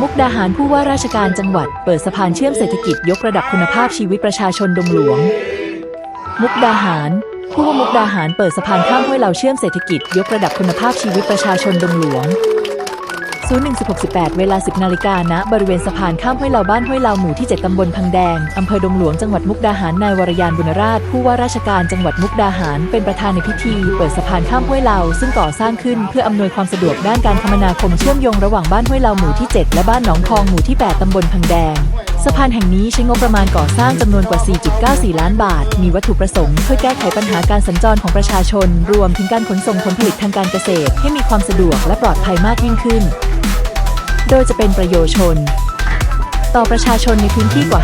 มุกดาหารผู้ว่าราชการจังหวัด เปิดสะพานเชื่อมเศรษฐกิจยกระดับคุณภาพชีวิตประชาชนดงหลวง มุกดาหารผู้ว่ามุกดาหารเปิดสะพานข้ามห้วยเหล่าเชื่อมเศรษฐกิจยกระดับคุณภาพชีวิตประชาชนดงหลวง 011618 เวลา 10 นาฬิกาณบริเวณสะพานข้ามห้วยเหลาบ้านห้วยเหลาหมู่ที่ 7 ตำบลพังแดง อำเภอดงหลวงจังหวัดมุกดาหารนายวรยานบุญราช ผู้ว่าราชการจังหวัดมุกดาหาร เป็นประธานในพิธี เปิดสะพานข้ามห้วยเหลาซึ่งก่อสร้างขึ้นเพื่ออำนวยความสะดวกด้านการคมนาคมเชื่อมโยงระหว่างบ้านห้วยเหลาหมู่ที่ 7 และบ้านหนองทองหมู่ที่ 8 ตำบลพังแดงสะพานแห่งนี้ใช้งบประมาณก่อสร้างจำนวนกว่า 4.94 ล้านบาท มีวัตถุประสงค์เพื่อแก้ไขปัญหาการสัญจรของประชาชน รวมถึงการขนส่งผลผลิตทางการเกษตร ให้มีความสะดวกและปลอดภัยมากยิ่งขึ้น โดยจะเป็นประโยชน์ต่อประชาชนในพื้นที่กว่า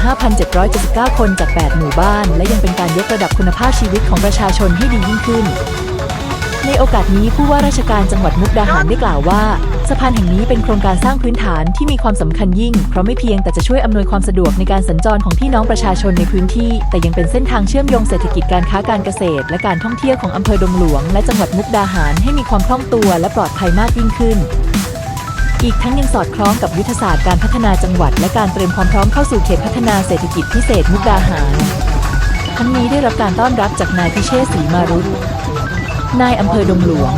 5,779 คนจาก 8 หมู่บ้าน และยังเป็นการยกระดับคุณภาพชีวิตของประชาชนให้ดียิ่งขึ้น ในโอกาสนี้ผู้ว่าราชการจังหวัดมุกดาหารได้กล่าวว่าสะพานแห่งนี้เป็นโครงการสร้างพื้นฐานที่มีความสำคัญยิ่ง เพราะไม่เพียงแต่จะช่วยอำนวยความสะดวกในการสัญจรของพี่น้องประชาชนในพื้นที่ แต่ยังเป็นเส้นทางเชื่อมโยงเศรษฐกิจการค้าการเกษตร และการท่องเที่ยวของอำเภอดงหลวง และจังหวัดมุกดาหารให้มีความคล่องตัวและปลอดภัยมากยิ่งขึ้น อีกทั้งยังสอดคล้องกับยุทธศาสตร์การพัฒนาจังหวัด และการเตรียมความพร้อมเข้าสู่เขตพัฒนาเศรษฐกิจพิเศษมุกดาหาร ทั้งนี้ได้รับการต้อนรับจากนายพิเชษศรีมารุตนายอำเภอดงหลวง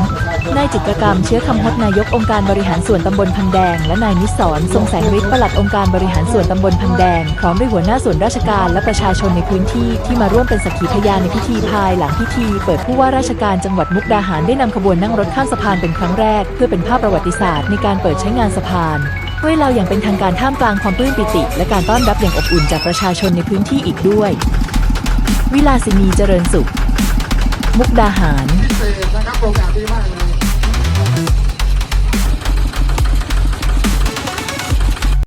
นายจิตรกรรมเชื้อคำฮดนายกองค์การบริหารส่วนตำบลพังแดง และนายนิสสรทรงแสงฤทธิ์ปลัดองค์การบริหารส่วนตำบลพังแดง พร้อมด้วยหัวหน้าส่วนราชการและประชาชนในพื้นที่ที่มาร่วมเป็นสักขีพยานในพิธีภายหลังพิธี เปิดผู้ว่าราชการจังหวัดมุกดาหารได้นำขบวนนั่งรถข้ามสะพานเป็นครั้งแรก เพื่อเป็นภาพประวัติศาสตร์ในการเปิดใช้งานสะพานด้วยเราอย่างเป็นทางการท่ามกลางความปลื้มปิติ และการต้อนรับอย่างอบอุ่นจากประชาชนในพื้นที่อีกด้วย วิลาสินีเจริญสุข มุกดาหารพิเศษนะครับโอกาสดีมาก